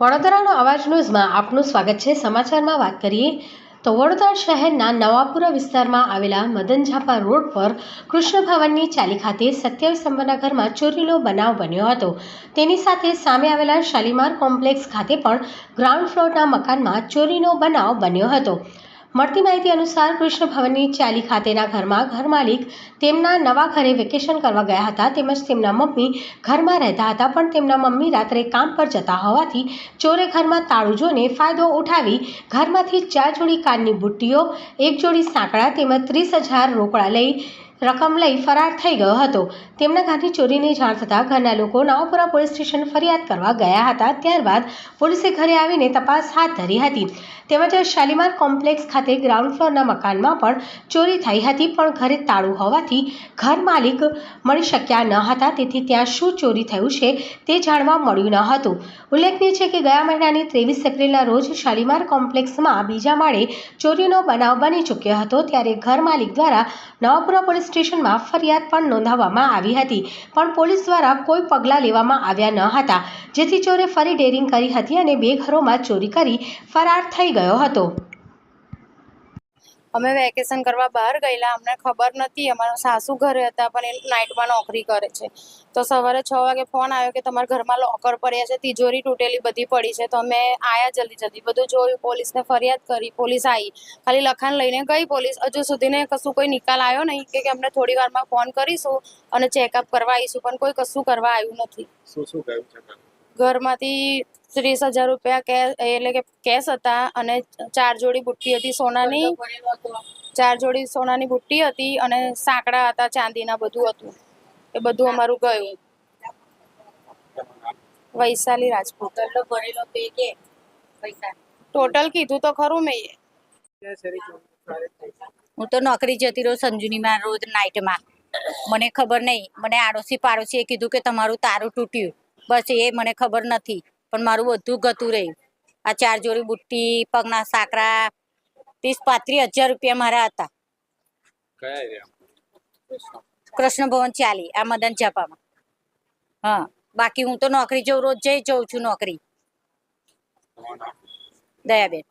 વડોદરાનો અવાજ ન્યૂઝમાં આપનું સ્વાગત છે. સમાચારમાં વાત કરીએ તો વડોદરા શહેરના નવાપુરા વિસ્તારમાં આવેલા મદન ઝાપા રોડ પર કૃષ્ણ ભવનની ચાલી ખાતે સત્યાવીસ નંબરના ઘરમાં ચોરીનો બનાવ બન્યો હતો. તેની સાથે સામે આવેલા શાલીમાર કોમ્પ્લેક્સ ખાતે પણ ગ્રાઉન્ડ ફ્લોરના મકાનમાં ચોરીનો બનાવ બન્યો હતો. મળતી માહિતી અનુસાર કૃષ્ણ ભવનની ચાલી ખાતેના ઘરમાં ઘર માલિક તેમના નવા ઘરે વેકેશન કરવા ગયા હતા. તેમજ તેમના મમ્મી ઘરમાં રહેતા હતા, પણ તેમના મમ્મી રાત્રે કામ પર જતા હોવાથી ચોરે ઘરમાં તાળું જોઈને ફાયદો ઉઠાવી ઘરમાંથી ચાર જોડી કાનની બુટ્ટીઓ, એક જોડી સાંકળા તેમજ ત્રીસ હજાર રોકડા લઈ રકમ લઈ ફરાર થઈ ગયો હતો. તેમના ઘરની ચોરીની જાણ થતાં ઘરના લોકો નાવપુરા પોલીસ સ્ટેશન ફરિયાદ કરવા ગયા હતા. ત્યારબાદ પોલીસે ઘરે આવીને તપાસ હાથ ધરી હતી. તેમજ શાલીમાર કોમ્પ્લેક્સ ખાતે ગ્રાઉન્ડ ફ્લોરના મકાનમાં પણ ચોરી થઈ હતી, પણ ઘરે તાળું હોવાથી ઘર માલિક મળી શક્યા ન હતા. તેથી ત્યાં શું ચોરી થયું છે તે જાણવા મળ્યું ન હતું. ઉલ્લેખનીય છે કે ગયા મહિનાની ત્રેવીસ એપ્રિલના રોજ શાલીમાર કોમ્પ્લેક્સમાં બીજા માળે ચોરીનો બનાવ બની ચૂક્યો હતો. ત્યારે ઘર માલિક દ્વારા નવાપુરા પોલીસ સ્ટેશનમાં ફરિયાદ પણ નોંધાવવામાં આવી હતી, પણ પોલીસ દ્વારા કોઈ પગલાં લેવામાં આવ્યા ન હતા, જેથી ચોરે ફરી ડેરિંગ કરી હતી અને બે ઘરોમાં ચોરી કરી ફરાર થઈ ગયો હતો. અમે વેકેશન કરવા બહાર ગયેલા. અમને ખબર નથી અમારા સાસુ ઘરે હતા, પણ એ નાઇટમાં નોકરી કરે છે. તો સવારે છ વાગે ફોન આવ્યો કે તમારા ઘરમાં લોકર પડ્યા છે, તિજોરી તૂટેલી બધી પડી છે. તો અમે આયા જલ્દી જલ્દી. બધું જોયું, પોલીસને ફરિયાદ કરી, પોલીસ આવી ખાલી લખાણ લઈને ગઈ પોલીસ. હજુ સુધીને કશું કોઈ નિકાલ આવ્યો નહીં કે અમને થોડી વારમાં ફોન કરીશું અને ચેકઅપ કરવા આવીશું. પણ કોઈ કશું કરવા આવ્યું નથી. શું શું કહ્યું? ઘરમાંથી ત્રીસ હજાર રૂપિયા કેશ એટલે કે કેશ હતા અને ચાર જોડી બુટ્ટી હતી સોનાની. ચાર જોડી સોનાની બુટ્ટી હતી અને સાંકડા હતા ચાંદીના બધું હતું. એ બધું અમારું ગયું. વૈશાલી રાજપૂત. ટોટલ કીધું તો ખરું મેં. હું તો નોકરી જતી રહું સંજુનીમાં રોજ નાઇટમાં મને ખબર નહીં. મને આડોશી પાડોશીએ કીધું કે તમારું તારું તૂટ્યું. બસ એ મને ખબર નથી પણ મારું બધું ગતું રહ્યું. આ ચાર જોડી બુટ્ટી પગના સાકરા ત્રીસ પાંત્રીસ હજાર રૂપિયા મારા હતા. કૃષ્ણ ભવન ચાલી આ મદન ઝાપામાં. હા બાકી હું તો નોકરી જઉં રોજ જઈ જઉં છું નોકરી. દયાબેન.